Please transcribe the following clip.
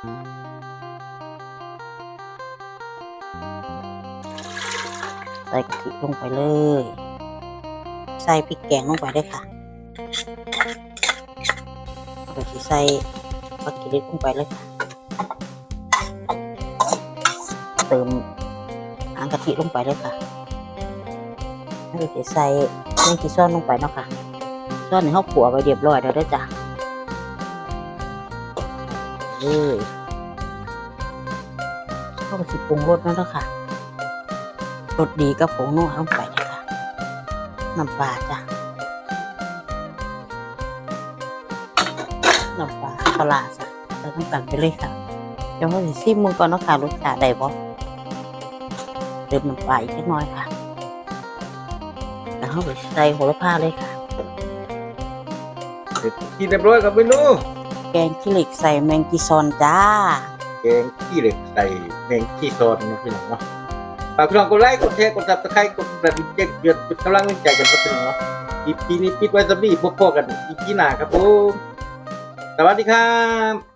ใส่กะทิลงไปเลย ใส่พริกแกงลงไปเลยค่ะแล้วก็สิใส่ผักกีริลงไปเลยค่ะ เติมหางกะทิลงไปเลยค่ะแล้วก็ใส่แมงกีซ้อนลงไปเนาะค่ะซ้อนในห้องขัวไว้เรียบร้อยแล้วด้อจ้ะ เลยเข้าไปสิปรุงรสนั่นแล้วค่ะรสดีก็ผงนัวลงไปเลยค่ะน้ำปลาจ้ะน้ำปลาปลาร้าจ้ะใส่น้ำตาลไปเลยค่ะเดี๋ยวเราจะซิมมึงก่อนเนาะค่ะรสชาติได้บ่เติมน้ำปลาอีกเล็กน้อยค่ะแล้วเราไปใส่โหระพาเลยค่ะเสร็จที่เรียบร้อยครับเมนู แกงขี้เหล็กใส่แมงกีซอนจ้า แกงขี้เหล็กใส่แมงขี้ซอนนะพี่น้องเนาะฝากพี่น้องกดไลค์กดแชร์กดซับสไครต์กดกระดิ่งแจ้งเตือนเป็นกำลังใจกันครับพี่น้องเนาะอีพีนี้ปิดไว้สำหรับพบกันอีพีหน้าครับผมสวัสดีครับ